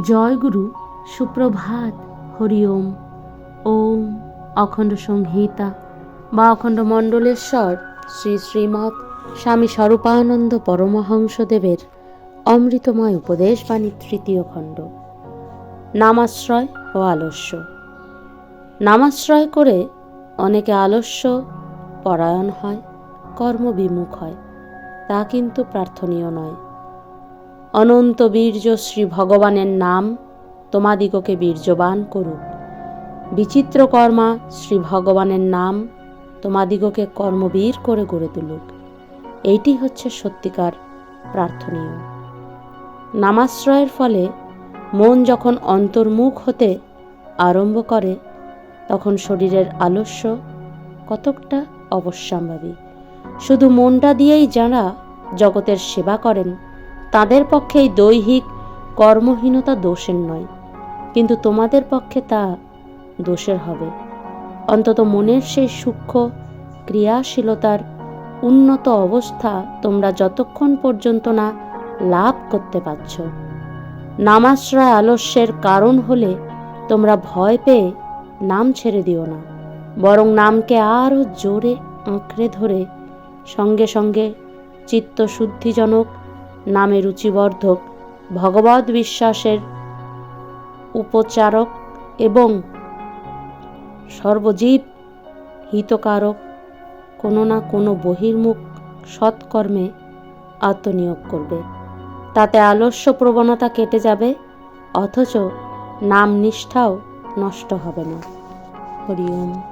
জয়গুরু, সুপ্রভাত হরি ওম ওম অখণ্ড সংহিতা বা অখণ্ড মণ্ডলেশ্বর শ্রী শ্রীমৎ স্বামী স্বরূপানন্দ পরমহংসদেবের অমৃতময় উপদেশ বাণী তৃতীয় খণ্ড। নামাশ্রয় ও আলস্য। নামাশ্রয় করে অনেকে আলস্য, পরায়ণ হয়, কর্মবিমুখ হয়, তা কিন্তু প্রার্থনীয় নয়। অনন্ত বীর্য শ্রী ভগবানের নাম তোমাদিগকে বীর্যবান করুক। বিচিত্র কর্মা শ্রী ভগবানের নাম তোমাদিগকে কর্মবীর করে গড়ে তুলুক। এইটি হচ্ছে সত্যিকার প্রার্থনীয়। নামাশ্রয়ের ফলে মন যখন অন্তর্মুখ হতে আরম্ভ করে, তখন শরীরের আলস্য কতকটা অবশ্যম্ভাবী। শুধু মনটা দিয়েই যাঁরা জগতের সেবা করেন তাদের পক্ষে এই দৈহিক কর্মহীনতা দোষের নয়, কিন্তু তোমাদের পক্ষে তা দোষের হবে। অন্তত মনের সেই সূক্ষ্ম ক্রিয়াশীলতার উন্নত অবস্থা তোমরা যতক্ষণ পর্যন্ত না লাভ করতে পারছ। নামাশ্রয় আলস্যের কারণ হলে তোমরা ভয় পেয়ে নাম ছেড়ে দিও না, বরং নামকে আরও জোরে আঁকড়ে ধরে সঙ্গে সঙ্গে চিত্তশুদ্ধিজনক নামে রুচিবর্ধক, ভগবত বিশ্বাসের উপচারক এবং সর্বজীব হিতকারক, কোনো না কোনো বহির্মুখ সৎকর্মে আত্মনিয়োগ করবে। তাতে আলস্য প্রবণতা কেটে যাবে, অথচ নাম নিষ্ঠাও নষ্ট হবে না। হরি ওম